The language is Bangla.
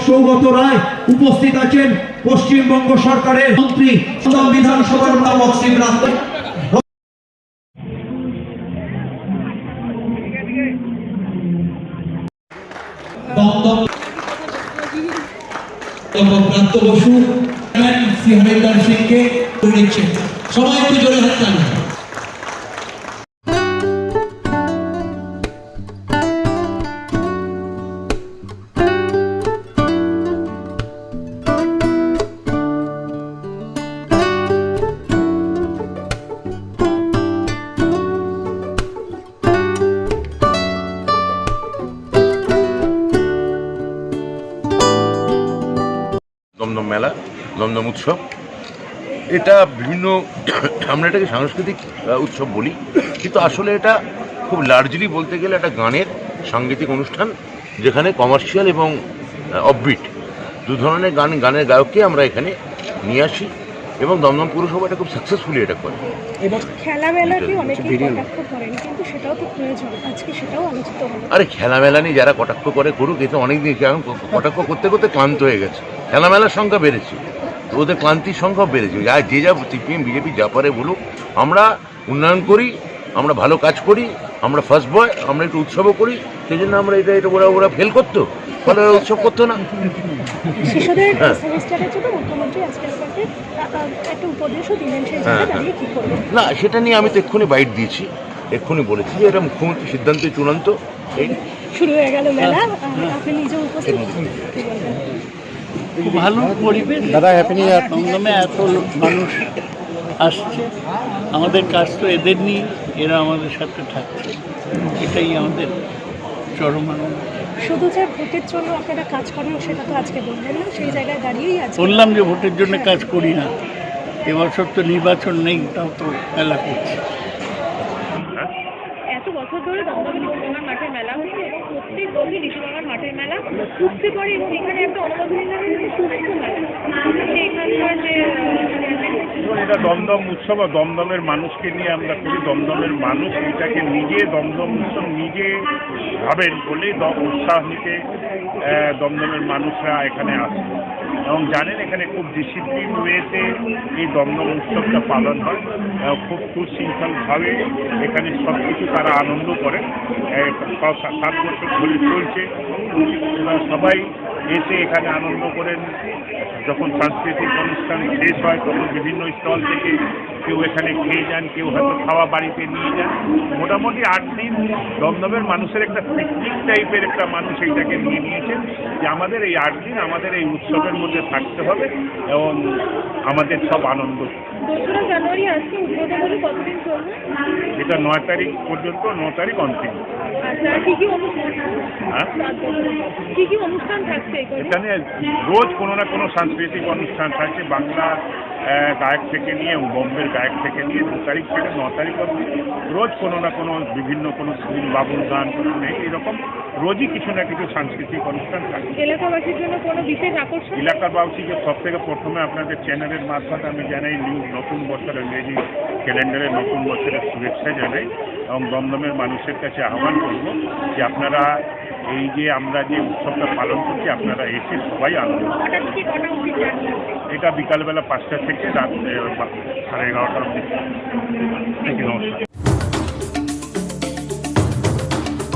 সৌগত রায় উপস্থিত আছেন পশ্চিমবঙ্গ সরকারের মন্ত্রী বিধানসভার রাস্তা দমদম এবং বসু সিংকে সবাই একটু জোরে হাত দমদম মেলা দমদম উৎসব। এটা বিভিন্ন আমরা এটাকে সাংস্কৃতিক উৎসব বলি। কিন্তু আসলে এটা খুব লার্জলি বলতে গেলে একটা গানের সাংগীতিক অনুষ্ঠান যেখানে কমার্শিয়াল এবং অববিট দু ধরনের গান গানের গায়ককে আমরা এখানে নিয়ে আসি এবং দমদম পুরসভা এটা খুব সাকসেসফুলি এটা করে। খেলামেলাকে অনেকেই কটাক্ষ করেন কিন্তু সেটাও তো প্রয়োজন আজকে সেটাও আলোচিত হলো। আরে খেলামেলা নিয়ে যারা কটাক্ষ করে করুক এতে অনেক দিন কটাক্ষ করতে করতে ক্লান্ত হয়ে গেছে। খেলামেলার সংখ্যা বেড়েছে ওদের ক্লান্তির সংখ্যা বেড়েছে। যা যে যা সিপিএম বিজেপি যা পারে বলুক আমরা উন্নয়ন করি আমরা ভালো কাজ করি আমরা ফার্স্ট বয় আমরা একটু উৎসবও করি সেই জন্য আমরা এটা এটা ওরা ওরা ফেল করতো ফলে ওরা উৎসব করতো না। হ্যাঁ। হ্যাঁ, না সেটা নিয়ে আমি তো এক্ষুনি বাইট দিয়েছি এক্ষুনি বলেছি যে এটা মুখ্যমন্ত্রী সিদ্ধান্ত চূড়ান্ত। শুরু হয়ে গেল মেলা হ্যাঁ। আপনি নিজে উপস্থিত। ভালো পরিবেশ। দাদা হ্যাপি নিউ ইয়ার দমদমে এত মানুষ আসছে। আমাদের কাজ তো এদের নিয়ে এরা আমাদের সাথে থাকছে। এটাই আমাদের চরম আনন্দ। শুধু যে ভোটের জন্য আপনারা কাজ করেন সেটা তো আজকে বললেন না সেই জায়গায় দাঁড়িয়েই আছে বললাম যে ভোটের জন্য কাজ করি না। এবছর তো নির্বাচন নেই তাও তো মেলা করছি। এত বছর ধরে দমদমে মাঠের মেলা হচ্ছে। প্রত্যেক বছরই মাঠের মেলা। উঠতে পারি এবং এখানে একটা অনুমোদন সুস্থ মেলা সেখানকার যে এটা দমদম উৎসব আর দমদমের মানুষকে নিয়ে আমরা করি। দমদমের মানুষ এটাকে নিজে দমদম উৎসব নিজে ভাবেন বলেই দ- উৎসাহ নিতে দমদমের মানুষরা এখানে আসে। এবং জানেন এখানে খুব ডিসিপ্লিন ওয়েতে এই দমদম উৎসবটা পালন হয়। খুব সুশৃঙ্খলভাবে এখানে সব কিছু তারা আনন্দ করে। সাত বছর ধরে চলছে। সবাই এসে এখানে আনন্দ করেন। যখন সাংস্কৃতিক অনুষ্ঠান শেষ হয়, তখন বিভিন্ন স্টল থেকে কেউ এখানে খেয়ে যান কেউ হয়তো খাওয়া বাড়িতে নিয়ে যান। মোটামুটি আট দিন দমদমের মানুষের একটা পিকনিক টাইপের একটা মানুষ এইটাকে নিয়ে নিয়েছেন যে আমাদের এই আট দিন আমাদের এই উৎসবের মধ্যে থাকতে হবে এবং আমাদের সব আনন্দ। এটা নয় তারিখ পর্যন্ত ন তারিখ অন্তিম। আচ্ছা কি কি অনুষ্ঠান থাকছে এখানে? রোজ কোনো না কোনো সাংস্কৃতিক অনুষ্ঠান থাকছে। বাংলা গায়ক থেকে নিয়ে বোম্বের গায়ক থেকে নিয়ে দু তারিখ থেকে ন তারিখ অবধি রোজ কোনো না কোনো বিভিন্ন কোনো সুনীল বাবুর গান কোনো নেই এরকম রোজই কিছু না কিছু সাংস্কৃতিক অনুষ্ঠান থাকে এলাকাবাসীর জন্য কোনো বিশেষ আকর্ষণ? এলাকার বাবুসিকে সব থেকে প্রথমে আপনাদের চ্যানেলের মারফত আমি জানাই নিউ নতুন বছর ইংরেজি ক্যালেন্ডারের নতুন বছরের শুভেচ্ছা জানাই এবং দমদমের মানুষের কাছে আহ্বান করব যে আপনারা এই যে আমরা যে উৎসবটা পালন করছি আপনারা এসে সবাই আনন্দ? এটা বিকালবেলা পাঁচটা থেকে রাত সাড়ে এগারোটার অবধি। নমস্কার।